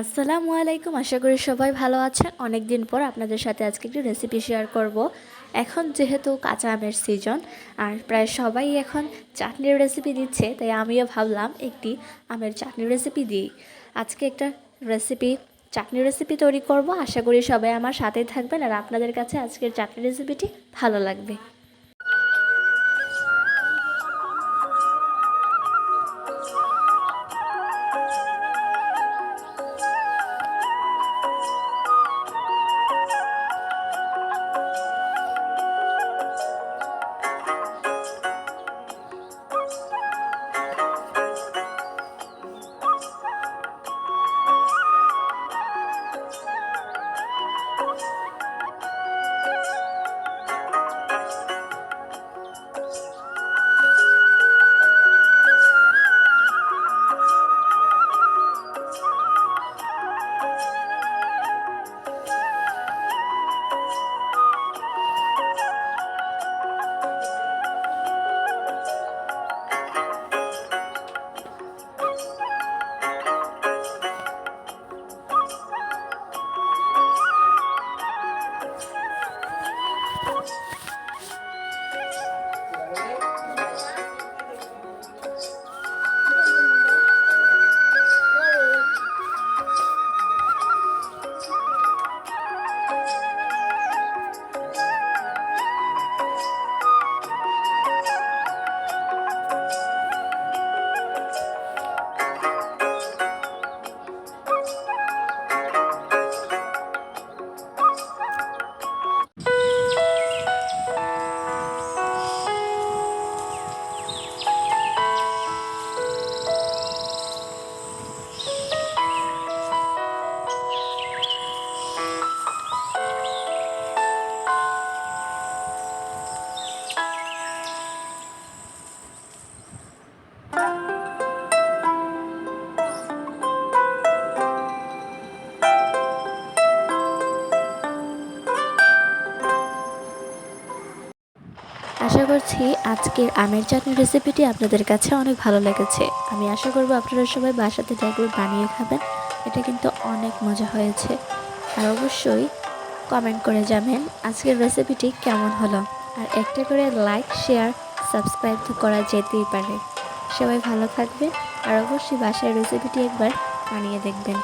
আসসালামু আলাইকুম। আশা করি সবাই ভালো আছেন। অনেক দিন পর আপনাদের সাথে আজকে একটি রেসিপি শেয়ার করব। এখন যেহেতু কাঁচা আমের সিজন আর প্রায় সবাই এখন চাটনির রেসিপি দিচ্ছে, তাই আমিও ভাবলাম একটি আমের চাটনির রেসিপি দিই। আজকে একটা রেসিপি চাটনি রেসিপি তৈরি করব। আশা করি সবাই আমার সাথেই থাকবেন, আর আপনাদের কাছে আজকের চাটনি রেসিপিটি ভালো লাগবে। আশা করছি আজকের আমের চাটনি রেসিপিটি আপনাদের কাছে অনেক ভালো লেগেছে। আমি আশা করব আপনারা সবাই বাসাতে একবার বানিয়ে খাবেন, এটা কিন্তু অনেক মজা হয়েছে। আর অবশ্যই কমেন্ট করে যাবেন আজকের রেসিপিটি কেমন হলো। আর একটা করে লাইক শেয়ার সাবস্ক্রাইব তো করা যেতেই পারে। সবাই ভালো থাকবেন, আর অবশ্যই বাসায় রেসিপিটি একবার বানিয়ে দেখবেন।